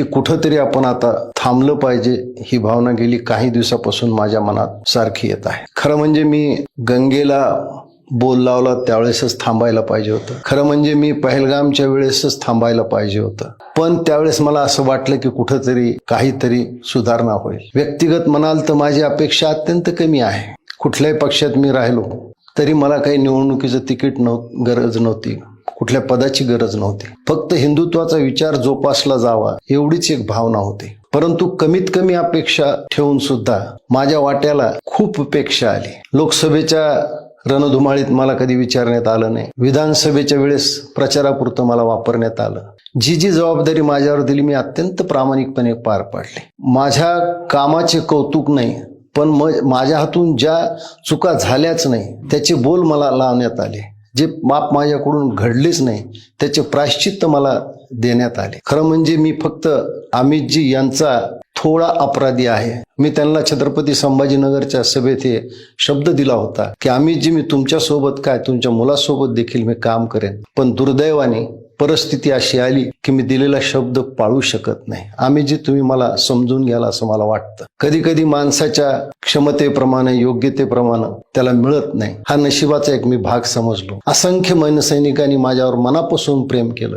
की कुठंतरी आपण आता थांबलं पाहिजे ही भावना गेली काही दिवसापासून माझ्या मनात सारखी येत आहे. खरं म्हणजे मी गंगेला बोल लावला त्यावेळेसच थांबायला पाहिजे होतं. खरं म्हणजे मी पहलगामच्या वेळेसच थांबायला पाहिजे होतं. पण त्यावेळेस मला असं वाटलं की कुठंतरी काहीतरी सुधारणा होईल. व्यक्तिगत म्हणाल तर माझी अपेक्षा अत्यंत कमी आहे. कुठल्याही पक्षात मी राहिलो तरी मला काही निवडणुकीचं तिकीट नव्ह गरज नव्हती. कुठल्या पदाची गरज नव्हती. फक्त हिंदुत्वाचा विचार जोपासला जावा एवढीच एक भावना होती. परंतु कमीत कमी अपेक्षा ठेवून सुद्धा माझ्या वाट्याला खूप अपेक्षा आली. लोकसभेच्या रणधुमाळीत मला कधी विचारण्यात आलं नाही. विधानसभेच्या वेळेस प्रचारापुरतं मला वापरण्यात आलं. जी जी जबाबदारी माझ्यावर दिली मी अत्यंत प्रामाणिकपणे पार पाडली. माझ्या कामाचे कौतुक नाही पण म माझ्या हातून ज्या चुका झाल्याच नाही त्याचे बोल मला लावण्यात आले. जे माप माझ्याकडून घडलेच नाही त्याचे प्रायश्चित्त मला देण्यात आले. खरं म्हणजे मी फक्त अमितजी यांचा थोडा अपराधी आहे. मी त्यांना छत्रपती संभाजीनगरच्या सभेत हे शब्द दिला होता की अमितजी मी तुमच्यासोबत काय तुमच्या मुलासोबत देखील मी काम करेन. पण दुर्दैवाने परिस्थिती अशी आली की मी दिलेला शब्द पाळू शकत नाही. आम्ही जे तुम्ही मला समजून घ्याल असं मला वाटतं. कधी कधी माणसाच्या क्षमतेप्रमाणे योग्यतेप्रमाणे त्याला मिळत नाही. हा नशिबाचा एक मी भाग समजलो. असंख्य मनसैनिकांनी माझ्यावर मनापासून प्रेम केलं.